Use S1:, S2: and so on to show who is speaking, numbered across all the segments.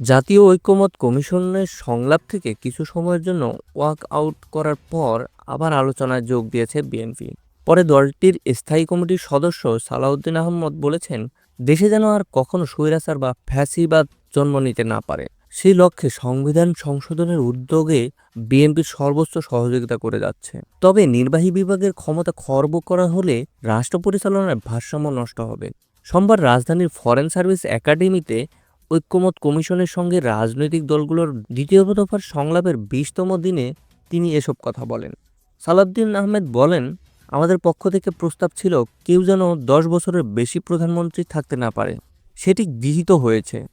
S1: জাতীয় ঐক্যমত কমিশনের সংলাপ থেকে কিছু সময়ের জন্য ওয়াক আউট করার পর আবার আলোচনায় যোগ দিয়েছে বিএনপি। পরে দলটির স্থায়ী কমিটির সদস্য সালাউদ্দিন আহমদ বলেছেন, দেশে যেন আর কখনো স্বৈরাচার বা ফ্যাসিবাদ জন্ম নিতে না পারে। সেই লক্ষ্যে সংবিধান সংশোধনের উদ্যোগে বিএনপি সর্বোচ্চ সহযোগিতা করে যাচ্ছে। তবে নির্বাহী বিভাগের ক্ষমতা খর্ব করা হলে রাষ্ট্র পরিচালনার ভারসাম্য নষ্ট হবে। সোমবার রাজধানীর ফরেন সার্ভিস একাডেমিতে ঐক্যমত কমিশনের সঙ্গে রাজনৈতিক দলগুলোর দ্বিতীয় দফার সংলাপের বিশতম দিনে তিনি এসব কথা বলেন। সালাউদ্দিন আহমেদ বলেন, আমাদের পক্ষ থেকে প্রস্তাব ছিল, কেউ যেন দশ বছরের বেশি প্রধানমন্ত্রী থাকতে না পারে। সেটি গৃহীত হয়েছে।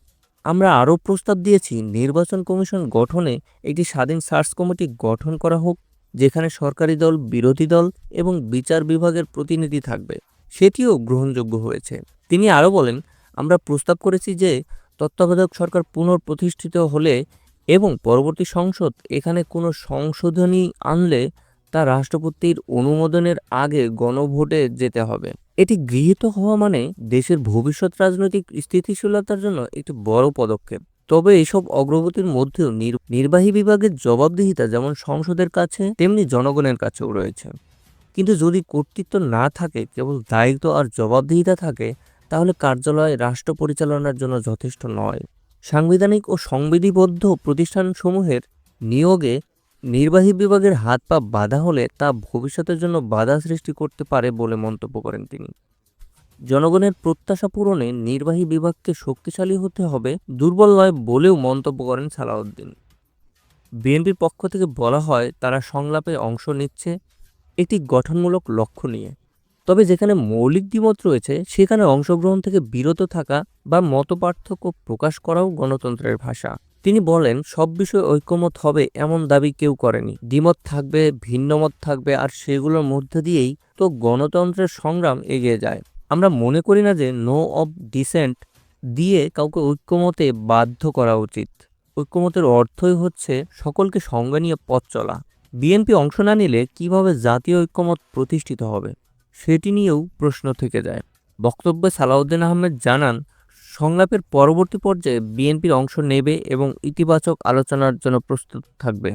S1: আমরা আরও প্রস্তাব দিয়েছি, নির্বাচন কমিশন গঠনে একটি স্বাধীন সার্চ কমিটি গঠন করা হোক, যেখানে সরকারি দল, বিরোধী দল এবং বিচার বিভাগের প্রতিনিধি থাকবে। সেটিও গ্রহণযোগ্য হয়েছে। তিনি আরও বলেন, আমরা প্রস্তাব করেছি যে তত্ত্বাবধায়ক সরকার পুনঃপ্রতিষ্ঠিত হলে এবং পরবর্তী সংসদ এখানে কোনো সংশোধনী আনলে তা রাষ্ট্রপতির অনুমোদনের আগে গণভোটে যেতে হবে। এটি গৃহীত হওয়া মানে দেশের ভবিষ্যৎ রাজনৈতিক স্থিতিশীলতার জন্য একটি বড় পদক্ষেপ। তবে এসব অগ্রগতির মধ্যেও নির- নির্বাহী বিভাগের জবাবদিহিতা যেমন সংসদের কাছে, তেমনি জনগণের কাছেও রয়েছে। কিন্তু যদি কর্তৃত্ব না থাকে, কেবল দায়িত্ব আর জবাবদিহিতা থাকে তাহলে কার্যালয় রাষ্ট্র পরিচালনার জন্য যথেষ্ট নয়। সাংবিধানিক ও সংবিধিবদ্ধ প্রতিষ্ঠানসমূহের নিয়োগে নির্বাহী বিভাগের হাত পা বাধা হলে তা ভবিষ্যতের জন্য বাধা সৃষ্টি করতে পারে বলে মন্তব্য করেন তিনি। জনগণের প্রত্যাশা পূরণে নির্বাহী বিভাগকে শক্তিশালী হতে হবে দুর্বল নয় বলেও মন্তব্য করেন সালাউদ্দিন। বিএনপির পক্ষ থেকে বলা হয়, তারা সংলাপে অংশ নিচ্ছে, এটি গঠনমূলক লক্ষ্য নিয়ে। তবে যেখানে মৌলিক দ্বিমত রয়েছে, সেখানে অংশগ্রহণ থেকে বিরত থাকা বা মতপার্থক্য প্রকাশ করাও গণতন্ত্রের ভাষা। তিনি বলেন, সব বিষয়ে ঐক্যমত হবে এমন দাবি কেউ করেনি। দ্বিমত থাকবে, ভিন্নমত থাকবে, আর সেগুলোর মধ্যে দিয়েই তো গণতন্ত্রের সংগ্রাম এগিয়ে যায়। আমরা মনে করি না যে নো অব ডিসেন্ট দিয়ে কাউকে ঐক্যমতে বাধ্য করা উচিত। ঐক্যমতের অর্থই হচ্ছে সকলকে সঙ্গে নিয়ে পথ চলা। বিএনপি অংশ না নিলে কীভাবে জাতীয় ঐক্যমত প্রতিষ্ঠিত হবে? সেটি নিয়েও প্রশ্ন থেকে যায়। বক্তব্যে সালাউদ্দিন আহমেদ জানান, সংলাপের পরবর্তী পর্যায়ে বিএনপির অংশ নেবে এবং ইতিবাচক আলোচনার জন্য প্রস্তুত থাকবে।